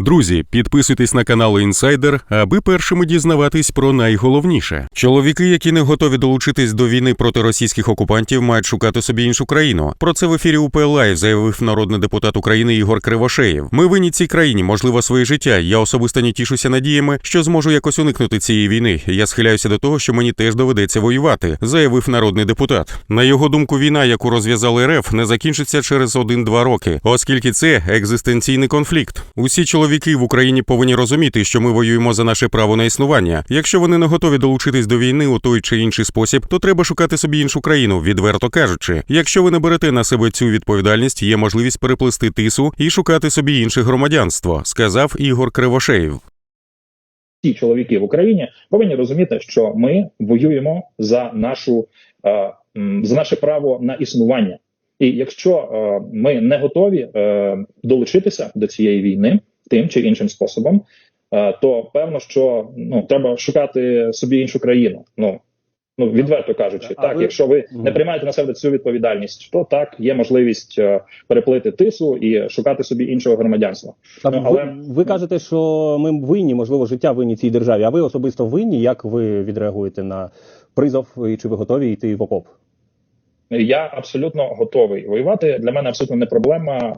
Друзі, підписуйтесь на канал Інсайдер, аби першими дізнаватись про найголовніше. Чоловіки, які не готові долучитись до війни проти російських окупантів, мають шукати собі іншу країну. Про це в ефірі УПЛ Лайв заявив народний депутат України Ігор Кривошеєв. Ми винні цій країні, можливо, своє життя. Я особисто не тішуся надіями, що зможу якось уникнути цієї війни. Я схиляюся до того, що мені теж доведеться воювати, заявив народний депутат. На його думку, війна, яку розв'язали РФ, не закінчиться через 1-2 роки, оскільки це екзистенційний конфлікт. Усі чоловіки в Україні повинні розуміти, що ми воюємо за наше право на існування. Якщо вони не готові долучитись до війни у той чи інший спосіб, то треба шукати собі іншу країну, відверто кажучи. Якщо ви не берете на себе цю відповідальність, є можливість переплисти тису і шукати собі інше громадянство, сказав Ігор Кривошеєв. Всі чоловіки в Україні повинні розуміти, що ми воюємо за нашу е, за наше право на існування. І якщо е, ми не готові е, долучитися до цієї війни тим чи іншим способом, е, то певно, що ну треба шукати собі іншу країну. Ну ну відверто кажучи, А так, ви- якщо ви не приймаєте на себе цю відповідальність, то так є можливість е, переплити тису і шукати собі іншого громадянства. Так, Ну, але- ви, ви кажете, що ми винні, можливо, життя винні цій державі. А ви особисто винні? Як ви відреагуєте на призов і чи ви готові йти в окоп? Я абсолютно готовий воювати. Для мене абсолютно не проблема